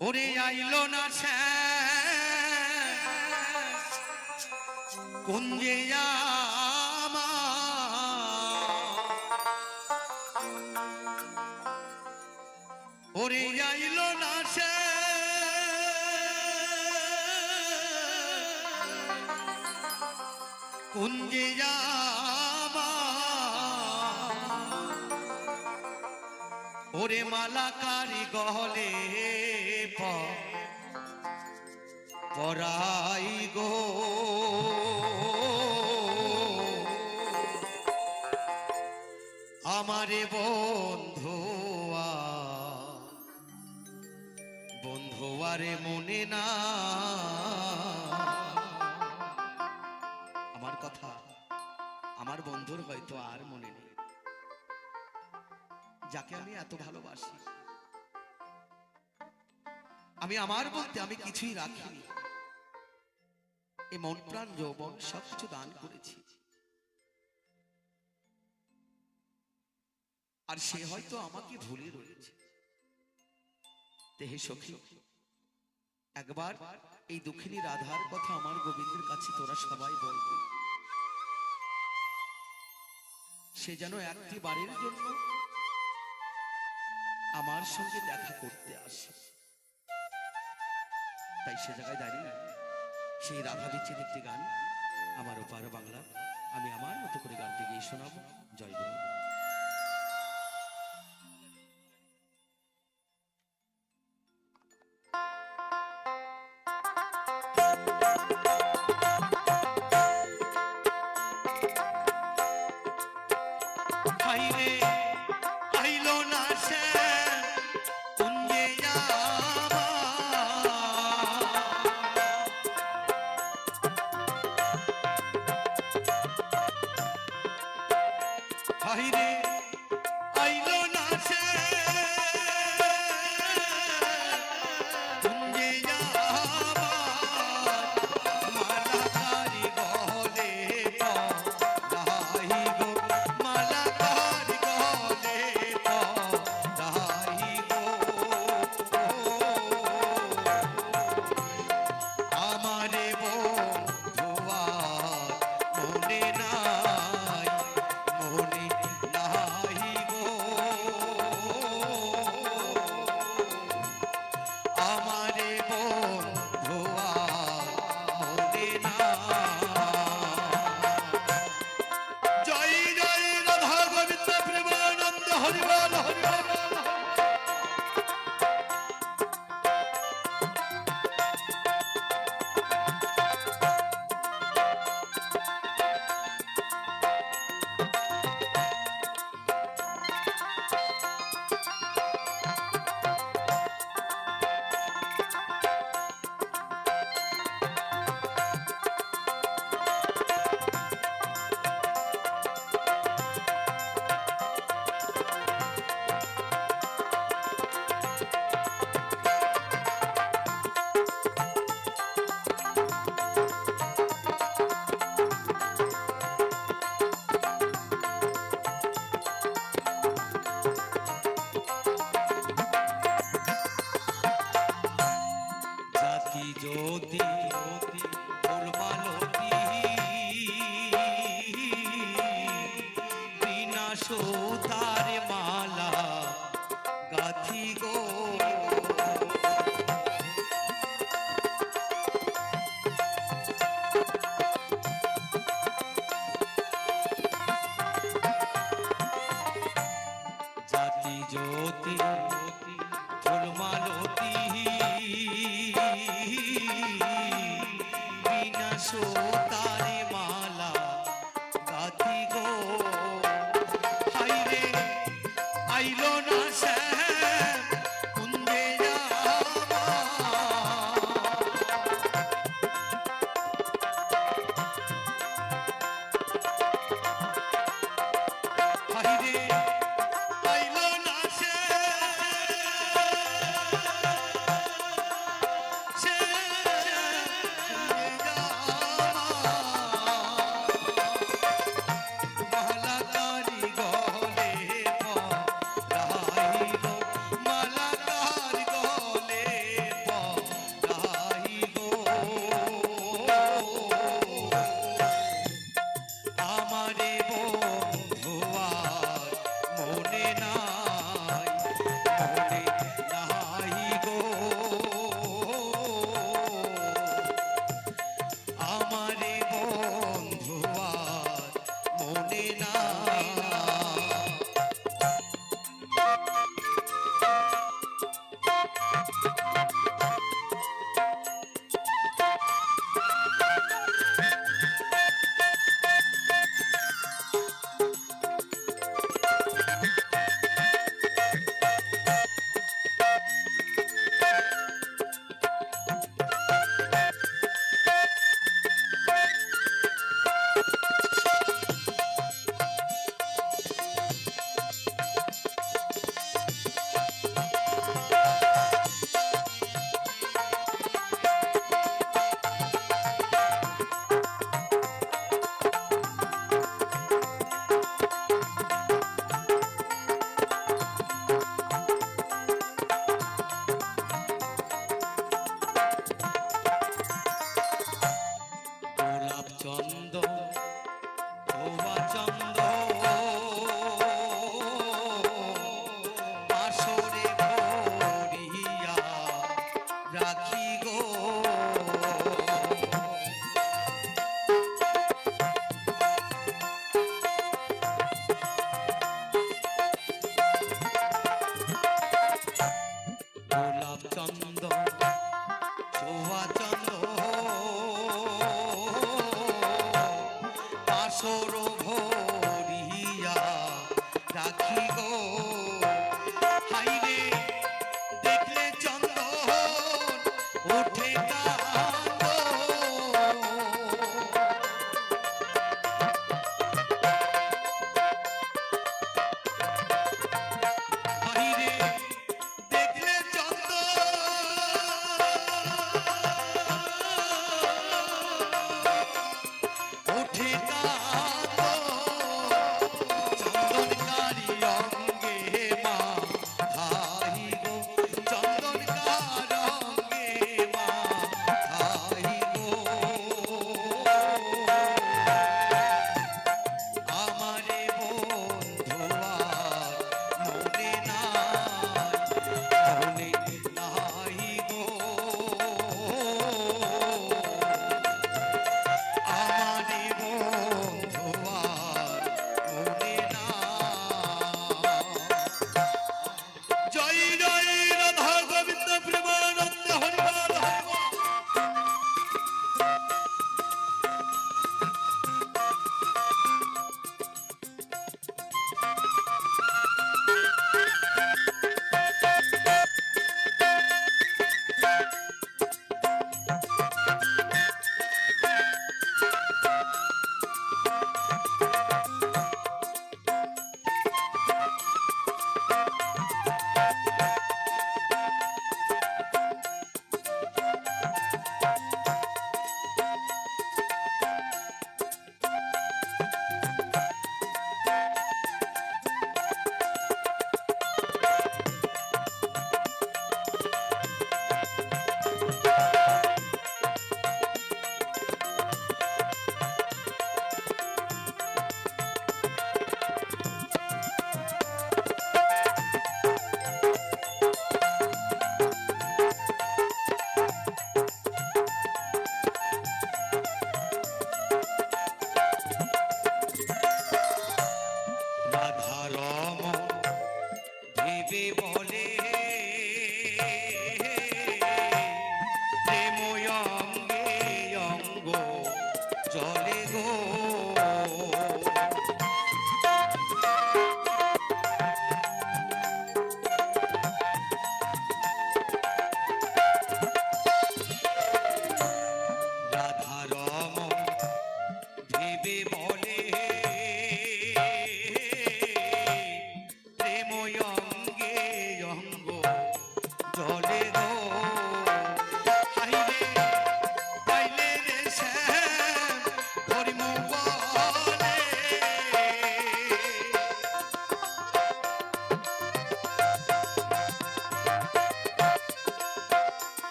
ওরে আইলো না কুঞ্জে ওরে আইলো না সে কুঞ্জে ওরে মালা কারি গহলে পরাই গো। আমারে বন্ধুয়া বন্ধুয়ারে মনে না। আমার কথা, আমার বন্ধুর হয়তো আর মনে নেই। যাকে আমি এত ভালোবাসি। আমি আমার বলতে আমি কিছুই রাখিনি। এই মন প্রাণ যৌবন সবকিছু দান করেছি। আর সে হয়তো আমাকে ভুলে রয়েছে। দেহে সখী, একবার এই দুঃখিনী রাধার কথা আমার গোবিন্দের কাছে তোরা সবাই বলবে সে যেন একটি বাড়ির জন্য আমার সঙ্গে দেখা করতে আসে। তাই সে জায়গায় দাঁড়িয়ে সেই রাধা বিচ্ছেদ একটি গান। আমার ওপার বাংলা, আমি আমার মতো করে গানটি গিয়ে শোনাবো। জয় গুরু। হাইরে